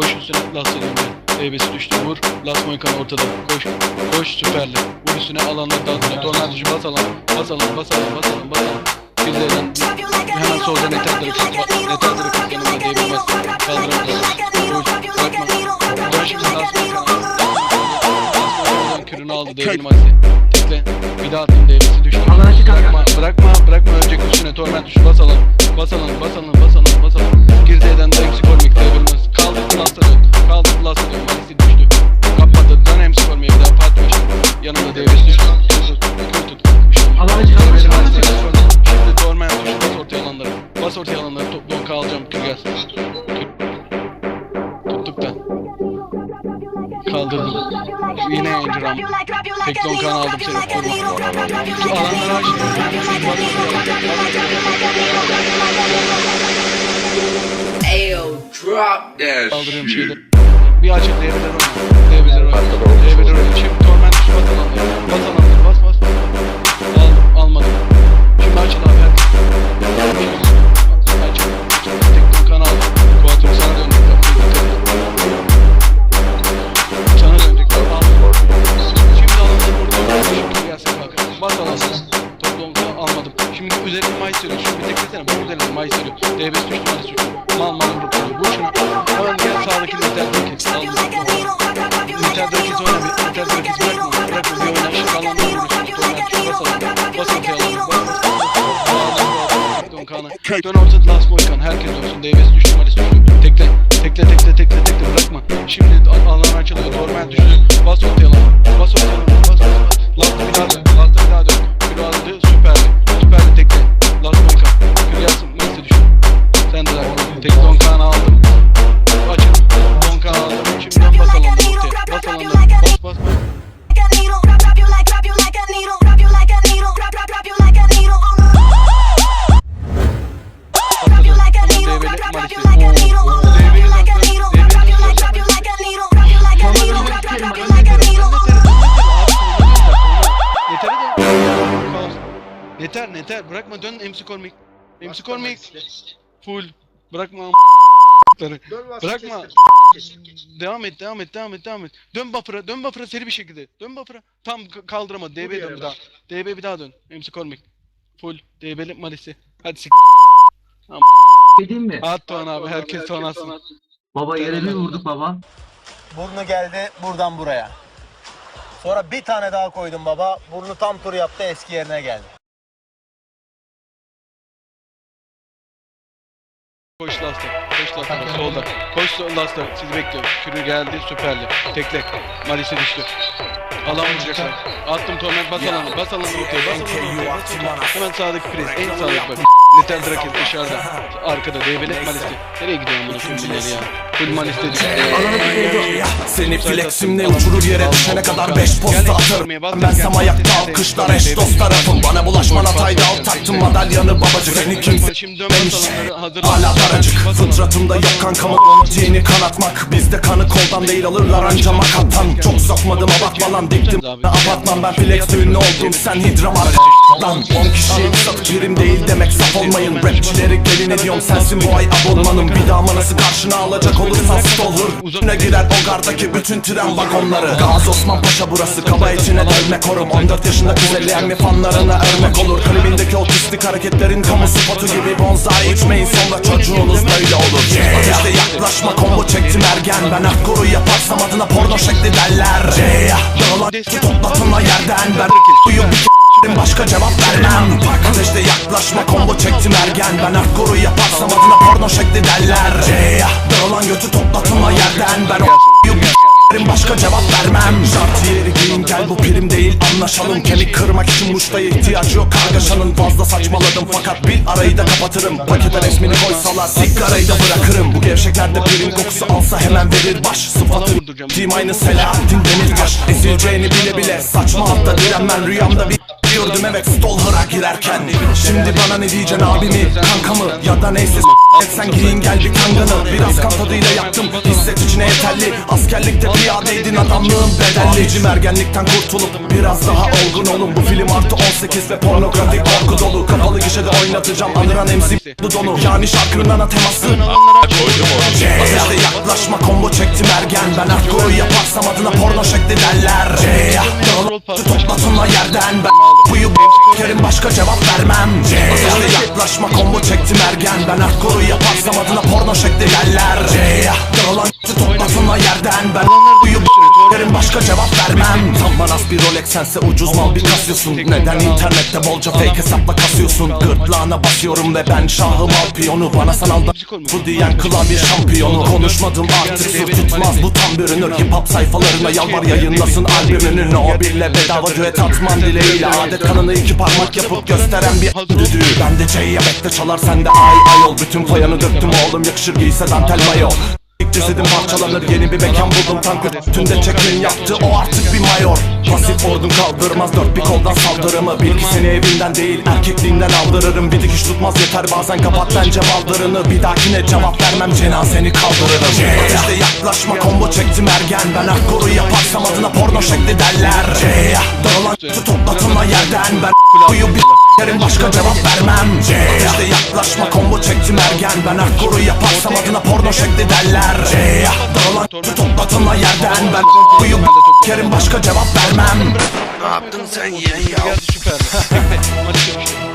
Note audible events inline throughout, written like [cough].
koş üstüne Las önünde. Eybesi düştü vur. Las Moikan ortada. Koş. Koş süperli. Vur üstüne alanlar dağıtına. Tornado düşü bas alan. Bas alan bas alan bas alan bas alan. Bizlerden hemen soldan eter hareketi var. Eter hareketi yanında devrilmez. Kaldıramaz. Koş. Bırakma. Dön şimdi Las Moikan'a. Kürünü aldı devrim Maxi. Tekle. Bir daha attım devresi düştü. Bırakma. Bırakma. Bırakma. Ölecek üstüne. Torment düşü bas alan. Bas alan. Bas alan. Bas alan. Bas alan. Girzeyden de MC Kormik devrilmez. Kaldı Las'a dön. Kaldı Las'a dön. Maxi düştü. Kapadı. Dön bir daha parti başı. Yanında devresi düştü. Bir şey. Şimdi Torment düştü. Bas ortaya alanları. Bas ortaya alanları. Top donka alacağım. Kür gelsin. Kür. Tuttuk da. Kaldırdım. Yine Angel Ram. Tek donkan aldım seni. Şu alanları aç. Ayo, drop that şeyleri. Bir açık devreler oynuyor. Devreler MC Kormik. Full. Bırakma am***ları. Bırakma. Devam et, devam et, devam et, devam et. Dön buffer'a, dön buffer'a seri bir şekilde. Dön buffer'a. Tam kaldıramadı. DB dön bir daha. DB bir daha dön. MC Kormik. Full. DB'li malisi. Hadi sik. Dediğim mi? At Tuğan abi. Herkes Tuğan atsın. Baba yere bir vurduk baba. Burnu geldi buradan buraya. Sonra bir tane daha koydum baba. Burnu tam tur yaptı eski yerine geldi. Koş Lasta. Koş Lasta. Solda. Koş Lasta. Sizi bekliyorum. Kürü geldi. Süperli. Teklek. Malisi düştü. Alan vuracaklar. Attım torment bas alanı. Bas alanı ortaya. Bas alanı. Hemen sağdaki pres. En sağdaki bak. Letel Drakes dışarıda. Arkada. Devlet Malisi. Nereye gidiyorsun bunu filmleri ya? Full Malisi düştü. Seni fleximle uçurur yere düşene kadar beş posta atarım. Ben sam ayakta alkışlar eş dost tarafım Bana bulaşman hataydı alt taktım madalyanı babacık Seni kimse demiş. Hala daracık fıtratımda yok kankamı Dini kanatmak. Bizde kanı koldan değil alırlar anca makattan Çok sokmadım abartma lan diktim Abartmam ben flex ünlü oldum. Sen hidram Lan 10 kişi satık değil demek saf olmayın. Rapçileri gelin ediyorum. Sensin bu ay abonmanım Bir daha manası karşına alacak olursan stolur Ne girer o gardaki bütün tren vagonları. Gazi Osman Paşa burası kaba içine dönme korum 14 yaşında kız elleyen mi fanlarına örnek olur. Klibindeki otistik hareketlerin kamu spotu gibi Bonzai içmeyin sonra çocuğunuz böyle olur. Ateşte yaklaşma combo çektim ergen. Ben akkoru yaparsam adına porno şekli derler. Dağılan ki toplatınla yerden. Ben uyup bir başka cevap vermem. Ateşte yaklaşma combo çektim ergen. Ben akkoru yaparsam adına porno şekli derler. C'ya dağılan götü toplatınla yerden. Ben bir başka cevap vermem. Şartiyeleri giyin gel bu prim değil anlaşalım. Kemik kırmak için muştaya ihtiyacı yok. Kargaşanın Fazla saçmaladım. Fakat bir arayı da kapatırım. Pakete resmini koysalar sigarayı da bırakırım. Bu gevşeklerde prim kokusu alsa hemen verir. Baş Sıfatı team aynı Selahattin Demirtaş. Ezileceğini bile bile saçma hatta direnmen Rüyamda bir Gördüm evet Stolher'a girerken. Şimdi bana ne diyeceksin abimi kankamı Ya da neyse etsen giyin gel bir kanganı. Biraz kan tadıyla yaktım hisset içine yeterli. Askerlikte piyadeydin adamlığın bedelli. Abicim ergenlikten kurtulup biraz daha olgun olun. Bu film artı 18 ve pornografik korku dolu. Kapalı gişede oynatacağım anıran MC bu donu. Yani şarkının ana teması. Ateşte yaklaşma combo çektim ergen. Ben hardcore yaparsam adına porno şekli derler. C'ya Toplatınla yerden. Ben Buyu kerim başka cevap vermem. Ateşte yaklaşma combo çektim ergen. Ben hardcore yaparsam adına porno şekli derler. C'ya Dağılan [laughs] toplatınla yerden. Ben [laughs] Buyu kerim başka cevap vermem. Tam manas bir Rolex sense ucuz mal bir kasıyorsun. Neden internette bolca fake hesapla kasıyorsun? Gırtlağına basıyorum ve ben şahım al piyonu Bana sanal da bu diyen klavye şampiyonu. Konuşmadım artık sır tutmaz. Bu tam bürünür Hip hop sayfalarına yalvar yayınlasın albümünü. No birle bedava düet atmam dileğiyle Adet kanını iki parmak yapıp gösteren bir düdüğü? Ben de C'ye bekle çalar sen de ay ay ol. Bütün payanı döktüm oğlum yakışır giyse dantel mayo İlk cesedim parçalanır yeni bir mekan buldum Tankı üstünde çekin yaptı o artık bir mayor. Pasif ordun kaldırmaz dört bir koldan saldırımı. Bil ki seni evinden değil erkekliğinden aldırırım. Bir dikiş tutmaz yeter bazen kapat bence baldırını Bir dahakine cevap vermem cenazeni kaldırırım. Ateşte yaklaşma combo çektim ergen. Ben hardcore'u yaparsam adına porno şekli derler. C'ya Dağılan toplatınla yerden. Ben Uyu bir Yerim başka cevap vermem. Ateşte yaklaşma combo çektim ergen. Ben hardcore'u yaparsam adına porno şekli derler C'ya Dağılan toplatınla yerden ben. Uyu bir Yerim başka cevap vermem. Ne yaptın sen yeni ya? Geldi süper. [laughs]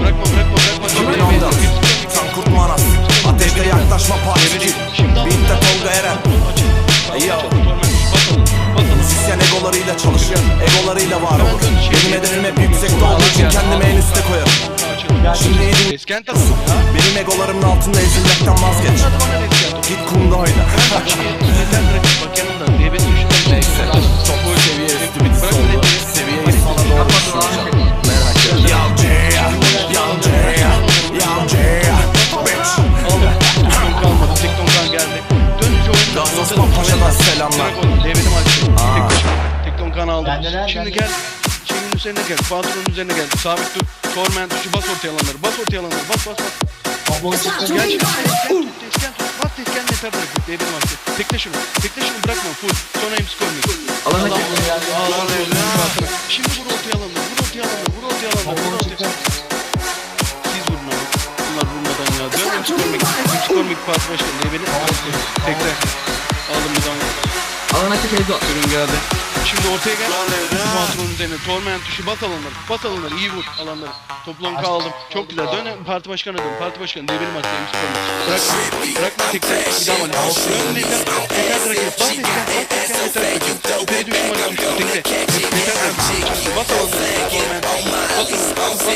Bırakma bırakma bırakma. Çok iyi. 2014 Sankurt Manas Ateşte yaklaşma partisi Beat'te Tolga Eren. Yo Müzisyen egolarıyla çalışır Egolarıyla var olur Benim ederim hep yüksekte olduğu için kendimi en üste koyarım. Şimdi ya. Benim egolarımın altında ezilmekten vazgeç Git kumda oyna Osman Paşa'dan selamlar. Diyabetim açtı. Aa. Tek başına. Tekton kan aldı. Bendeler, Şimdi gel. Çivinin üzerine gel. Pantolonun üzerine gel. Sabit dur. Torment tuşu bas ortaya alanları. Bas ortaya alanları. Bas bas bas. Gel şimdi. Esken tut. Esken tut. Bas esken yeter bırak. Diyabetim açtı. Tekle şunu. Tekle şunu bırakma. Full. Sonra hem skor çektim ya. Ağlar ağlar. Şimdi vur ortaya alanı, vur ortaya alanı, vur ortaya alanı, vur ortaya Siz vurun abi. Bunlar vurmadan ya. Dön hem skor mik. Hem skor mik parti başkanı beni tekrar. Aldım bir daha. Alana çek Ezo. Ürün geldi. Şimdi ortaya gel. Pantolonun üzerine torment tuşu bas alanları. Bas alanları. iyi vur alanları. Toplon aldım. Çok güzel. Dön parti başkanı dön. Parti başkanı diye benim hastayım. Bırakma. Bırakma tekrar. Bir daha var. Dön yeter. Yeter hareket. Bas yeter. Bas yeter. Yeter. Süperi düştüm hadi düştüm. Tekrar. Yeter hareket. Bas alanları. Torment. Bas alanları. Bas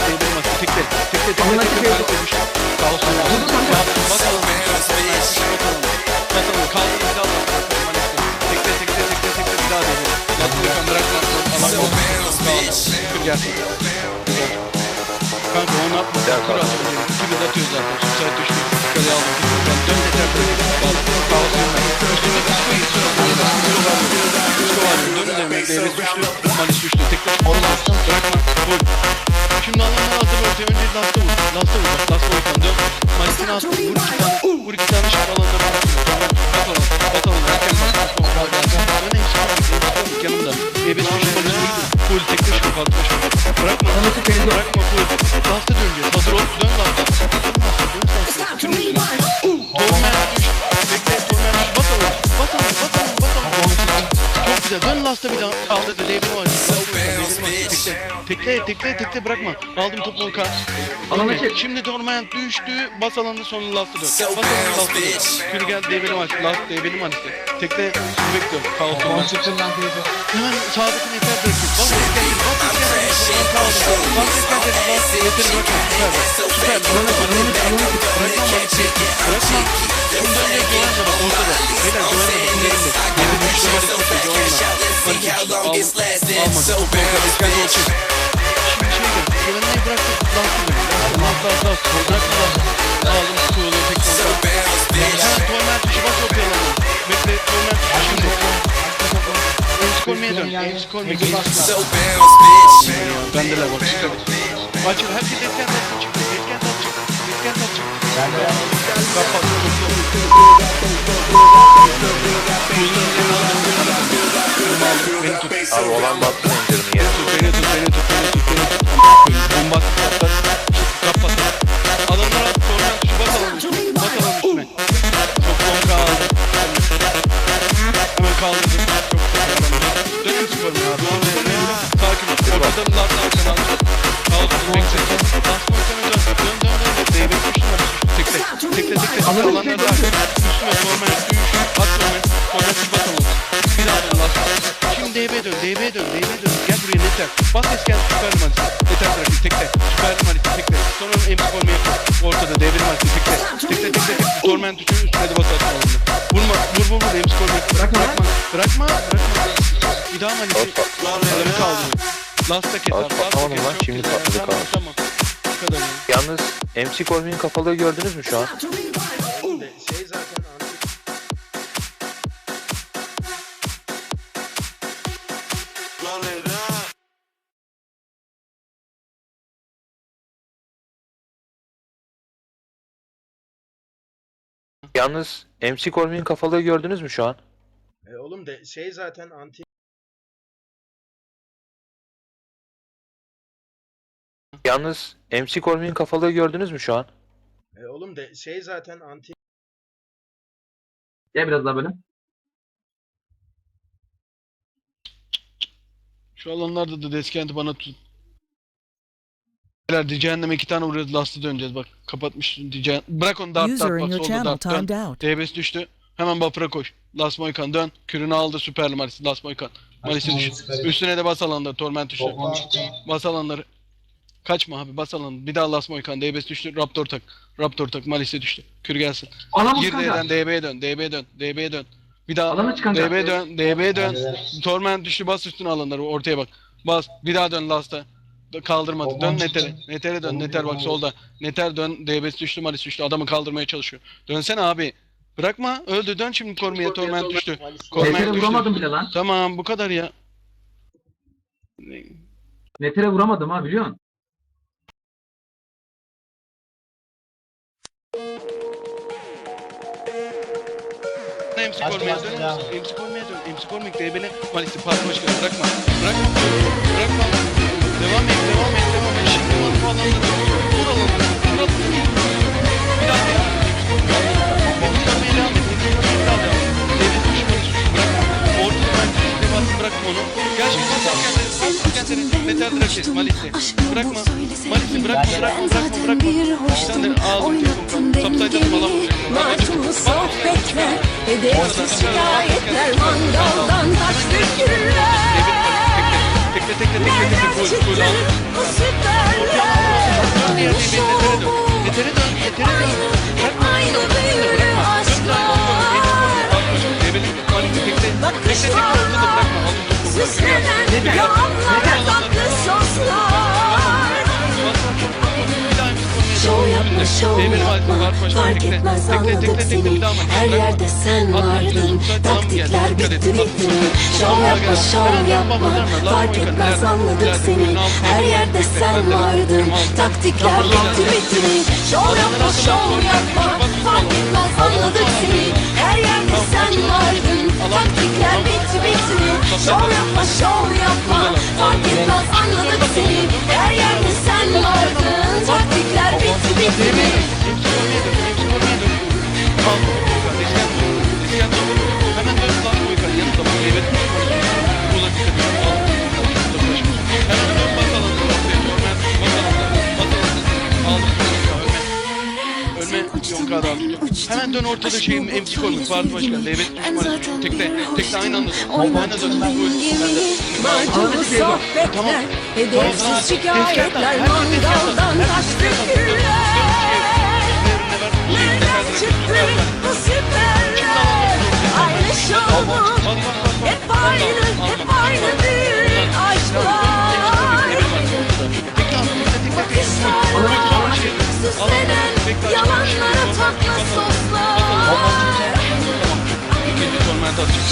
alanları. Alana çek Ezo. Kanka onu atma. Kur atıyor. İkimiz atıyoruz zaten. Subside düştü. Yukarıya aldım. Dön de. Kaos yönler. Üstünde disco iyi. Sonra disco var. Dön de. Devlet düştü. Malis düştü. Tekrar. Bırakma. Vur. Şimdi Last'a vur. Last'a bak, Last'a vur. Dön. Malis'ini Tekle. Tekle. Tekle. Bırakma. Aldım topu Volkan. Alana çek. Şimdi Torment düştü. Bas alanı sonra Last'a dön. Bas alanı Last'a dön. Kür geldi. David'im var. Last var işte. Tekle. Sizi bekliyorum. Kaos olmaz. Hemen sağdakini yeter bırakın. Bas esken bas esken Bas esken Bas esken Yeter bırakma. Süper. Süper. Bırakma. Bırakma. Bırakma. Şimdi önce Joanna bak ortada. Beyler Joanna bak ilerinde. Yedi düştü işte Joanna. Almadı. Volkan. Şimdi last. Bırakma last. Aldım skoru. Tek kontrol. Sen Torment işi bas ortaya alalım. Bekle Torment işi şimdi. Ace Colme'ye dön. Bendeler bak et. Açıl. Herkes. Etken tatlı çıktı. Etken tatlı çıktı. Abi olan battı pencerenin yere. Beni tut, beni tut, beni tut, beni tut. Bomba at, patlat. Kapat. Adamlar at, sonra şu bas alanın üstüne. Bas alanın üstüne. Çok son kaldı. Hemen kaldırdım. Çok çok adamlar. Dönün sporunu abi. Sakin ol. Ortadan laf laf laf laf. Kaldır, bekle. Basma sana dön. Dön, dön, dön. dön. Değmek üstüne. Tekle. Tekle, tekle. Alanlar da. Üstüne, formen, üç. At şu bas alanı. Bir dön, last. Şimdi DB dön, DB dön, DB dön. Gel buraya Neter. Bas es gel süper manisi. Neter tarafı tekle. Süper manisi tekle. Sonra emsi formu yapma. Ortada DB manisi tekle. Tekle tekle tekle. Torment düşün üstüne de bas atma alında. Vurma, vur vur vur emsi formu yapma. Bırakma lan. Bırakma, bırakma. Bir daha manisi. Adamı kaldırın. Last'a kes Abi abi. Last'a kes. lan, Çok şimdi güzel. patladı Tamam, kaldı. tamam. Kadar. Yalnız MC Colvin'in kafalığı gördünüz mü şu an? Yalnız MC Colvin'in kafalığı gördünüz mü şu an? E oğlum de şey zaten anti Yalnız MC Colvin'in kafalığı gördünüz mü şu an? e oğlum de şey zaten anti Gel biraz daha böyle. Şu alanlarda da deskenti bana tut. Beyler cehenneme iki tane vuruyoruz last'a döneceğiz bak. Kapatmış diyeceğim. Bırak onu dart User dart in bak your solda channel dart dön. timed out. DBS düştü. Hemen buffer'a koş. Last Moikan dön. Kürünü aldı süperli Maris. Last Moikan. Maris'i düş. Üstüne de bas alanları. Torment düştü. Bas alanları. Kaçma abi bas alanı. Bir daha Last Moikan. DBS düştü. Raptor tak. Raptor tak. Maris'e düştü. Kür gelsin. Alamaz Gir kanka. D'den DB'ye dön. DB'ye dön. DB'ye dön. Bir daha kanka. DB'ye dön. DB'ye dön. Torment düştü. Bas üstüne alanları. Ortaya bak. Bas. Bir daha dön Last'a. Kaldırmadı. Dön Neter'e. Neter'e dön. Neter bak solda. Neter dön. DBS düştü. Maris düştü. Adamı kaldırmaya çalışıyor. Dönsene abi. Bırakma. Öldü. Dön şimdi korumaya. Torment düştü. Torment Netere düştü. vuramadım bile lan. Tamam bu kadar ya. Netere vuramadım ha biliyor MC korumaya dön. MC korumaya dön. MC korumaya DB'le Malis'i parti başkanı bırakma. Bırakma. Bırakma. Devam et. Devam et. Devam et. Şimdi bak bu alanda. Vur alanı. Onu. Gel şimdi sen kendine. Kendine. Metal Draşes Malis'i. Bırakma. Malis'i bırakma. Bırakma. Bırakma. Bırakma. Sen de ağzını telefon kal. Sapsaydan falan. Macun sohbetler, hedefsiz şikayetler, mangaldan taş dökülürler. Tekle tekle tekle tekle gol gol al. Bu süperler, netere dön. Netere dön. Netere dön. Bırakma. Al topu. Süslenen yalanlar, tatlı soslar. Şov yapma, şov yapma, fark etmez anladık seni. Her yerde sen vardın, taktikler bitti bitti. Şov yapma, şov yapma, fark etmez anladık seni. Her yerde sen vardın, taktikler bitti bitti. Şov yapma, şov yapma, fark etmez anladık seni. Her yerde sen vardın, taktikler bitti bitti. Şov yapma, şov yapma, fark etmez anladık seni. Her yerde sen vardın, taktikler bitti bitti. Hemen Ölme. Ölme. Yonka da al. Hemen dön ortada şeyin MC koymuş. Parti başkanı. Evet düşman. Tekte. Tekte aynı anda. Aynı anda. Macunu sohbetler, hedefsiz şikayetler, mangaldan taş. Nereden çıktı bu süperler? Aynı şovu, hep aynı, hep aynı büyük aşklar. Bakışlar, süslenen yalanlara tatlı soslar.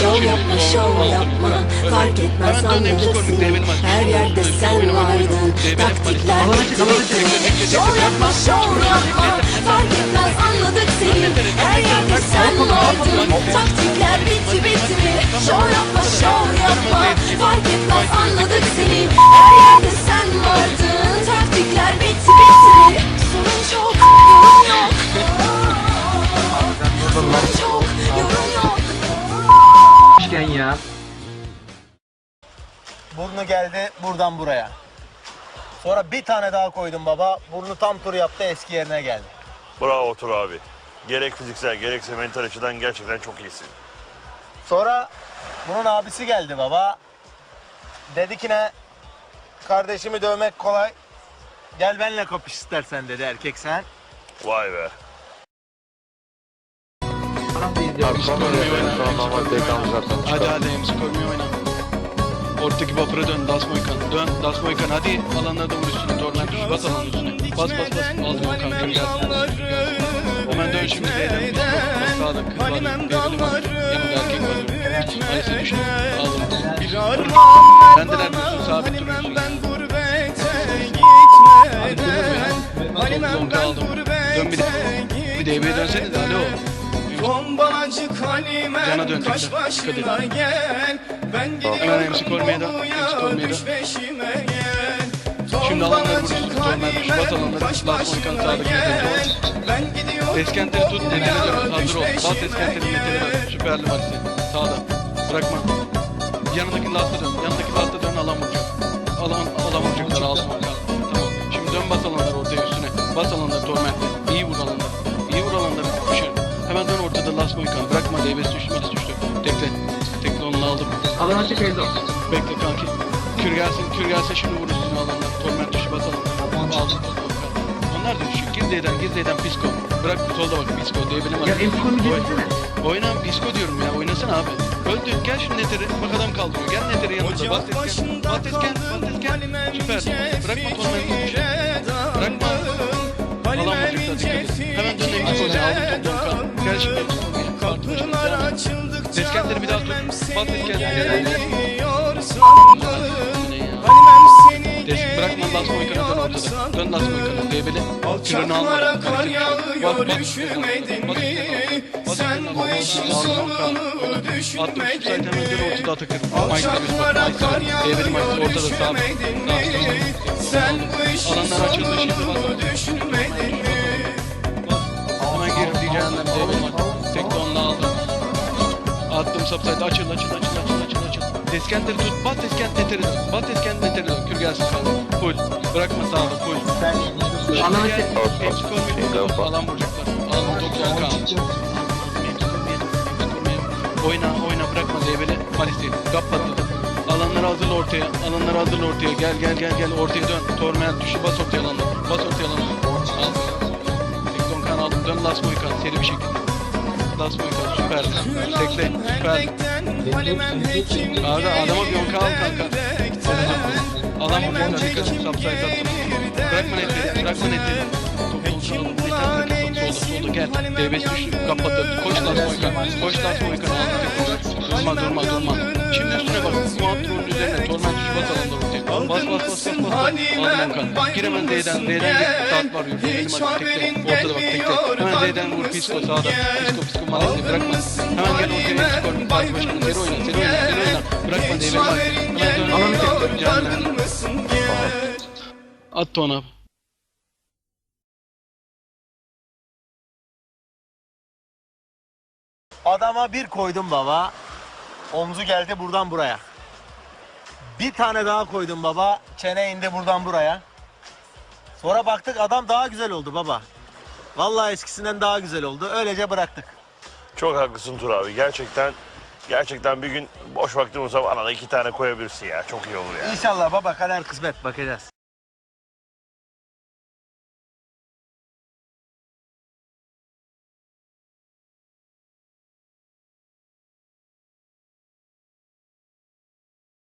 Şov yapma, şov yapma. Fark etmez maçı. Her yerde sen vardın. Taktikler bitti. Şov yapma, şov yapma. Fark etmez anladık seni. Her yerde sen vardın. Taktikler bitti bitti. Şov yapma, şov yapma. Fark etmez anladık seni. Her yerde sen vardın. Taktikler bitti bitti. Sorun çok, yorum yok. Ya. Burnu geldi buradan buraya. Sonra bir tane daha koydum baba. Burnu tam tur yaptı eski yerine geldi. Bravo Tur abi. Gerek fiziksel gerekse mental açıdan gerçekten çok iyisin. Sonra bunun abisi geldi baba. Dedi ki ne? Kardeşimi dövmek kolay. Gel benimle kapış istersen dedi erkek sen. Vay be. Abi son Kormi'yi oyun oyna. son normal TK'mız zaten. Hadi hadi MC Kormi'yi oyna. Ortadaki buffer'a dön Das Moikan. Dön Das Moikan hadi alanlarda vur üstüne. Torment düş bas alanın üstüne. Bas bas bas. Al diyor kanka gel. Hemen dön şimdi. Bas sağda kız var. Yanında erkek var. Maalesef düştü. Aldım. Bendeler diyorsun sabit duruyorsun. Hadi Zonka aldım. Dön bir de. Bir de eve dönsene de alo. Cana dön kaç başına gel Ben gidiyorum Kormi'ye düş peşime gel. Bas alanları. kaç başına gel Ben gidiyorum Eskenteri tut, netine dön, hazır ol. Bas eskenteri dön. Süperli var senin. Sağda. Bırakma. Yanındaki lasta dön. Yanındaki lasta dön alan vuracak. Alan, alan vuracaklar alsın bakalım. Tamam. Şimdi dön bas alanları ortaya üstüne. Bas alanları tormentle. İyi vur alanları. Last moikan. Bırakma DBS düştü. Malis düştü. Tekle. Tekle onu aldım. Alan açık Eldo. Bekle kanki. Kür gelsin, kür gelsin şimdi vur üstüne alanlar. Torment dışı basalım. Aldım. Onlar da düşük. Gir D'den, gir D'den Pisco. Bırak solda bak Pisco. D'ye Ya MC Kormi dinlesene. Oyna Pisco diyorum ya. Oynasana abi. Öldü. Gel şimdi Nether'e. Bak adam kaldırıyor. Gel Nether'e yanında. Bas tezken. Bas tezken. Bas tezken. Süper. Bırakma torment'i düşür. Bırakma. Alan vuracaklar. Dikkat et. Başına. Kapılar açıldıkça Tezkenleri bir daha tut. Bas tezken. Gel. Gel. geliyor sandım Bu ne ya? Halimem seni Des bırakma Last Moikan'a dön ortada. Dön Last Moikan'a. DB'li. Kürünü alma. Bas, mi? bas, Sen bu işin sonunu düşünmedin mi? ortada Atakır. Bak. Alçaklara kar yağıyor Sağ, mi? Sen bu işin sonunu düşünmedin mi? Geri diyeceğinden DB'li Mike. Tek de onunla aldım. Attım subside açıl açıl açıl açıl açıl açıl. Teskentleri tut. Bas teskent neteri dön. Bas teskent neteri dön. Kür gelsin kaldı. Full. Bırakma sağda full. Alan Şimdi gel. açık. Hepsi. Burada alan vuracaklar. Alan toplam kan. Oyna oyna bırakma Zeybeli. Malis'i. Gap patladı. Alanları hazırla ortaya. Alanları hazırla ortaya. Gel gel gel gel ortaya dön. Torment düşü bas ortaya alanları. Bas ortaya alanları. Al. Dön Last Mohican seri bir şekilde. Last Mohican süper. Tekle süper. Abi adama bir onka al kanka. Alan vuracaklar dikkat et. Subside attım. Bırakma neti. Bırakma neti. Alalım. Neti solda gel. DBS düştü. Kapattı. Koş Last Mohican. Koş Last Mohican. Durma durma durma. Şimdi üstüne bak. Muhatrolün üzerine. Torment düşü bas alanlar ortaya. Bas bas bas bas bas. Aldım onkan. Gir hemen D'den. D'den gir. Saat var yürü. Ortada bak tekle. Hemen D'den vur. Pisco sağda. Pisco Pisco Malesi bırakma. Hemen gel ortaya. Skor. Parti başkanı. Seri oyna. Seri oyna. Seri oyna. Bırakma D'den bak. Hemen dön. Alanı tekle. Cehennem. At ona. Adama bir koydum baba. Omzu geldi buradan buraya. Bir tane daha koydum baba. Çene indi buradan buraya. Sonra baktık adam daha güzel oldu baba. Vallahi eskisinden daha güzel oldu. Öylece bıraktık. Çok haklısın Tur abi. Gerçekten gerçekten bir gün boş vaktim olsa bana da iki tane koyabilirsin ya. Çok iyi olur ya. İnşallah baba kader kısmet bakacağız.